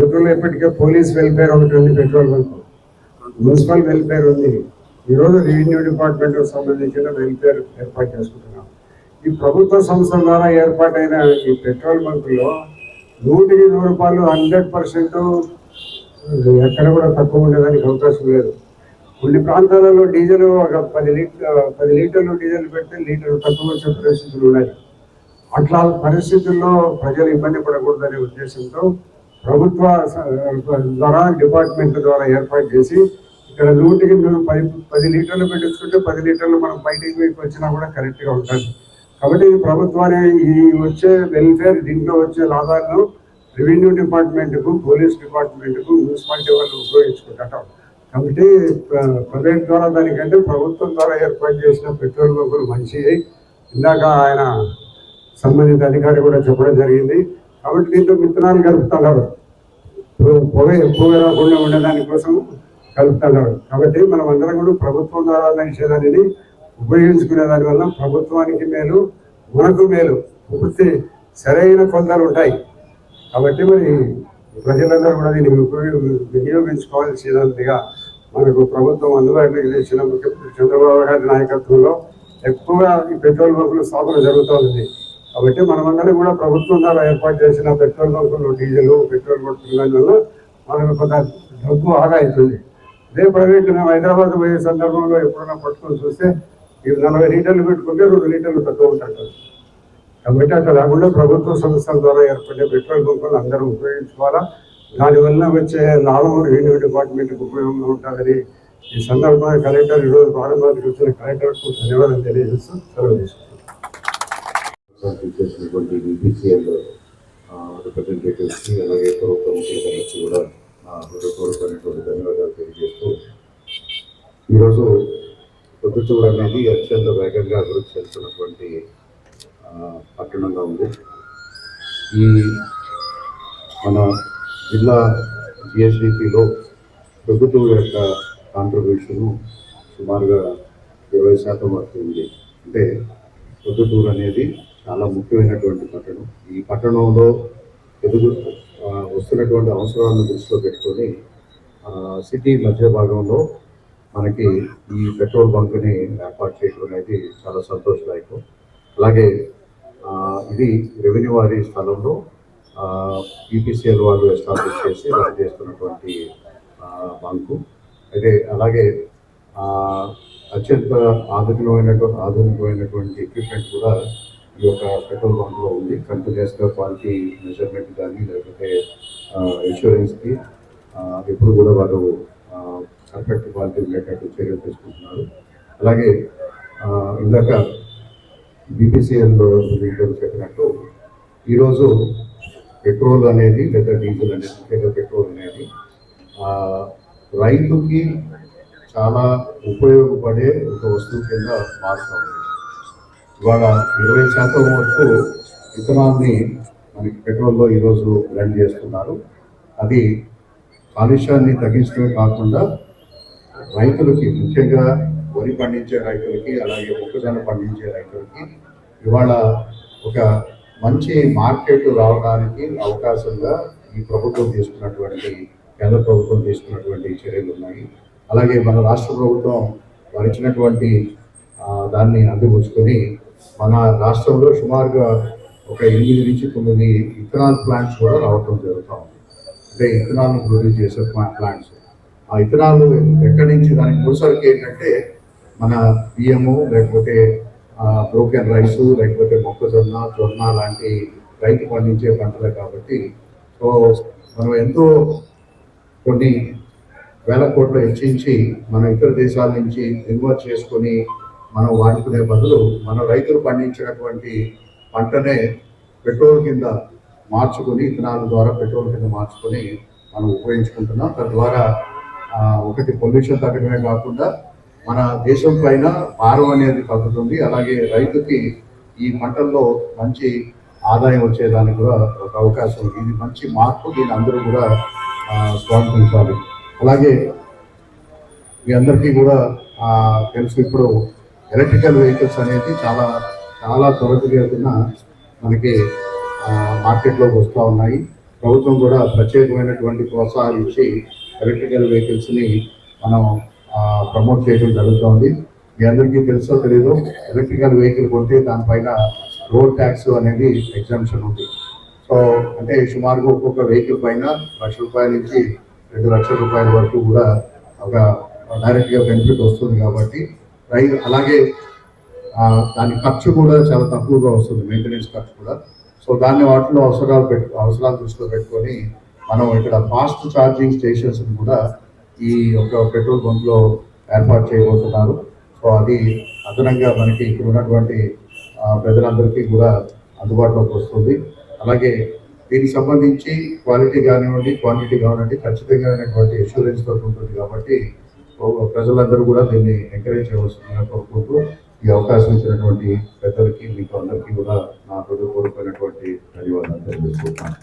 ఇప్పటికే police welfare ఒకటి ఉంది పెట్రోల్ బంక్ మున్సిపల్ వెల్ఫేర్ ఉంది. ఈరోజు రెవెన్యూ డిపార్ట్మెంట్ సంబంధించిన వెల్ఫేర్ ఏర్పాటు చేసుకుంటున్నాం. ఈ ప్రభుత్వ సంస్థల ద్వారా ఏర్పాటైన ఈ పెట్రోల్ బంకులో నూటికి నూరు రూపాయలు హండ్రెడ్ పర్సెంట్ ఎక్కడ కూడా తక్కువ ఉండేదానికి అవకాశం లేదు. కొన్ని ప్రాంతాలలో డీజిల్ ఒక పది లీటర్ పది లీటర్లు డీజిల్ పెడితే లీటర్ తక్కువ వచ్చే పరిస్థితులు ఉన్నాయి. అట్లా పరిస్థితుల్లో ప్రజలు ఇబ్బంది పడకూడదనే ఉద్దేశంతో ప్రభుత్వ ద్వారా డిపార్ట్మెంట్ ద్వారా ఏర్పాటు చేసి ఇక్కడ నూటికి నూరు పది పది లీటర్లు పెట్టించుకుంటే పది లీటర్లు మనం బయటికి వైపు వచ్చినా కూడా కరెక్ట్గా ఉంటుంది. కాబట్టి ప్రభుత్వాన్ని ఈ వచ్చే వెల్ఫేర్ దీంట్లో వచ్చే లాభాలను రెవెన్యూ డిపార్ట్మెంట్కు పోలీస్ డిపార్ట్మెంట్కు మున్సిపాలిటీ వాళ్ళు ఉపయోగించుకుంటాం కాబట్టి ప్రైవేట్ ద్వారా దానికంటే ప్రభుత్వం ద్వారా ఏర్పాటు చేసిన పెట్రోల్ బంకులు మంచివి. ఇందాక ఆయన సంబంధిత అధికారి కూడా చెప్పడం జరిగింది. కాబట్టి దీంట్లో విత్తనాలు కలుపుతున్నారు పొగ ఎక్కువగా రాకుండా ఉండడానికి కోసం కలుపుతున్నారు కాబట్టి మనం అందరం కూడా ప్రభుత్వం ద్వారా నిషేధాన్ని ఉపయోగించుకునే దానివల్ల ప్రభుత్వానికి మేలు మనకు మేలు. పూర్తి సరైన కొలతలు ఉంటాయి. కాబట్టి మరి ప్రజలందరూ కూడా దీన్ని ఉపయోగ వినియోగించుకోవాల్సినదిగా మనకు ప్రభుత్వం అందుబాటులోకి తెచ్చిన ముఖ్యమంత్రి చంద్రబాబు గారి నాయకత్వంలో ఎక్కువగా ఈ పెట్రోల్ బంకులు స్థాపన జరుగుతూ ఉంది. కాబట్టి మనమందరం కూడా ప్రభుత్వం ద్వారా ఏర్పాటు చేసిన పెట్రోల్ బంకులు డీజిల్ పెట్రోల్ బంకుల వల్ల మనకు కొంత డబ్బు ఆదా అవుతుంది. అదే ప్రైవేట్ మేము హైదరాబాద్ పోయే సందర్భంలో ఎప్పుడైనా పట్టుకొని చూస్తే ఇవి నలభై లీటర్లు పెట్టుకుంటే రెండు లీటర్లు తక్కువ ఉంటారు కాబట్టి అట్లా కాకుండా ప్రభుత్వ సంస్థల ద్వారా ఏర్పడే పెట్రోల్ బంకులు అందరూ ఉపయోగించుకోవాలా? దానివల్ల వచ్చే లాభం రెవెన్యూ డిపార్ట్మెంట్కి ఉపయోగంగా ఉంటుందని ఈ సందర్భంగా కలెక్టర్ ఈరోజు ప్రారంభానికి వచ్చిన కలెక్టర్కు ధన్యవాదాలు తెలియజేస్తూ సెలవు తీసుకుంటాను చేసినటువంటి బీపీసీఎల్ రిప్రజెంటేటివ్స్కి అలాగే ప్రభుత్వ ముఖ్యులందరికీ కూడా నా హృదయపూర్వకమైనటువంటి ధన్యవాదాలు తెలియజేస్తూ ఈరోజు పొద్దుటూరు అనేది అత్యంత వేగంగా అభివృద్ధి చెందుతున్నటువంటి పట్టణంగా ఉంది. ఈ మన జిల్లా జిఎస్డిపిలో ప్రభుత్వం యొక్క కాంట్రిబ్యూషన్ సుమారుగా ఇరవై శాతం వరకు ఉంది. అంటే పొద్దుటూరు అనేది చాలా ముఖ్యమైనటువంటి పట్టణం. ఈ పట్టణంలో ఎదుగు వస్తున్నటువంటి అవసరాలను దృష్టిలో పెట్టుకొని సిటీ మధ్య భాగంలో మనకి ఈ పెట్రోల్ బంక్ని ఏర్పాటు చేయడం అనేది చాలా సంతోషదాయకం. అలాగే ఇది రెవెన్యూ వారి స్థలంలో ఈపీసీఎల్ వాళ్ళు ఎస్టాబ్లిష్ చేసి రన్ చేస్తున్నటువంటి బంకు. అయితే అలాగే అత్యంత ఆధునికమైనటువంటి ఆధునికమైనటువంటి ఎక్విప్మెంట్ కూడా ఈ యొక్క పెట్రోల్ బంక్లో ఉంది. కంటిన్యూస్గా క్వాలిటీ మెజర్మెంట్ కానీ లేకపోతే ఇన్సూరెన్స్కి ఎప్పుడు కూడా వారు పర్ఫెక్ట్ క్వాలిటీ ఉండేటట్టు చర్యలు తీసుకుంటున్నారు. అలాగే ఇందాక బీపీసీఎల్లో దీంట్లో చెప్పినట్టు ఈరోజు పెట్రోల్ అనేది లేదా డీజిల్ అనేది పెట్రోల్ అనేది రైతుకి చాలా ఉపయోగపడే ఒక వస్తువు కింద మారుతూ ఉంది ఇవాళ ఇరవై శాతం వరకు ఇథనాల్ని మనకి పెట్రోల్లో ఈరోజు బ్లెండ్ చేస్తున్నారు. అది కాలుష్యాన్ని తగ్గించడమే కాకుండా రైతులకి ముఖ్యంగా వరి పండించే రైతులకి అలాగే మొక్కజొన్న పండించే రైతులకి ఇవాళ ఒక మంచి మార్కెట్ రావడానికి అవకాశంగా ఈ ప్రభుత్వం తీసుకున్నటువంటి కేంద్ర ప్రభుత్వం తీసుకున్నటువంటి చర్యలు ఉన్నాయి. అలాగే మన రాష్ట్ర ప్రభుత్వం వారు ఇచ్చినటువంటి దాన్ని అందిపుచ్చుకొని మన రాష్ట్రంలో సుమారుగా ఒక ఎనిమిది నుంచి తొమ్మిది ఇథనాల్ ప్లాంట్స్ కూడా రావటం జరుగుతూ ఉంది. అంటే ఇథనాల్ ప్రొడ్యూస్ చేసే ప్లాంట్స్. ఆ ఇథనాల్ ఎక్కడి నుంచి దానికి ముసరికి ఏంటంటే మన బియ్యము లేకపోతే బ్రోకెన్ రైస్ లేకపోతే మొక్కజొన్న జొన్న లాంటి రైతు పండించే పంటలే కాబట్టి సో మనం ఎంతో కొన్ని వేల కోట్లు హెచ్చించి మనం ఇతర దేశాల నుంచి దిగుమతి చేసుకొని మనం వాడుకునే బదులు మన రైతులు పండించినటువంటి పంటనే పెట్రోల్ కింద మార్చుకొని ఇథనాల్ ద్వారా పెట్రోల్ కింద మార్చుకొని మనం ఉపయోగించుకుంటున్నాం. తద్వారా ఒకటి పొల్యూషన్ తగ్గడమే కాకుండా మన దేశం పైన భారం అనేది తగ్గుతుంది. అలాగే రైతుకి ఈ పంటల్లో మంచి ఆదాయం వచ్చేదానికి కూడా ఒక అవకాశం ఉంది. ఇది మంచి మార్పు దీని అందరూ కూడా స్వాగతించాలి. అలాగే మీ అందరికీ కూడా తెలుసు ఇప్పుడు ఎలక్ట్రికల్ వెహికల్స్ అనేది చాలా చాలా త్వరితగతిన మనకి మార్కెట్లోకి వస్తూ ఉన్నాయి. ప్రభుత్వం కూడా ప్రత్యేకమైనటువంటి ప్రోత్సాహం ఇచ్చి ఎలక్ట్రికల్ వెహికల్స్ని మనం ప్రమోట్ చేయడం జరుగుతోంది. మీ అందరికీ తెలుసో తెలీదు ఎలక్ట్రికల్ వెహికల్ కొంటే దానిపైన రోడ్ ట్యాక్స్ అనేది ఎగ్జామ్షన్ ఉంది. సో అంటే సుమారుగా ఒక్కొక్క వెహికల్ పైన లక్ష రూపాయల నుంచి రెండు లక్షల రూపాయల వరకు కూడా ఒక డైరెక్ట్గా బెనిఫిట్ వస్తుంది కాబట్టి రైలు అలాగే దాని ఖర్చు కూడా చాలా తక్కువగా వస్తుంది మెయింటెనెన్స్ ఖర్చు కూడా. సో దాన్ని వాటిలో అవసరాలు పెట్టు అవసరాలు దృష్టిలో పెట్టుకొని మనం ఇక్కడ ఫాస్ట్ ఛార్జింగ్ స్టేషన్స్ కూడా ఈ యొక్క పెట్రోల్ బంక్లో ఏర్పాటు చేయబోతున్నారు. సో అది అదనంగా మనకి ఇక్కడ ఉన్నటువంటి ప్రజలందరికీ కూడా అందుబాటులోకి వస్తుంది. అలాగే దీనికి సంబంధించి క్వాలిటీ కానివ్వండి క్వాంటిటీ కానివ్వండి ఖచ్చితంగానటువంటి ఇన్సూరెన్స్ తోటి ఉంటుంది కాబట్టి ప్రజలందరూ కూడా దీన్ని ఎంకరేజ్ చేయవలసిందిగా కోరుకుంటూ ఈ అవకాశం ఇచ్చినటువంటి పెద్దలకి మీకు అందరికీ కూడా నా హృదయపూర్వకమైనటువంటి ధన్యవాదాలు తెలియజేసుకుంటున్నాను.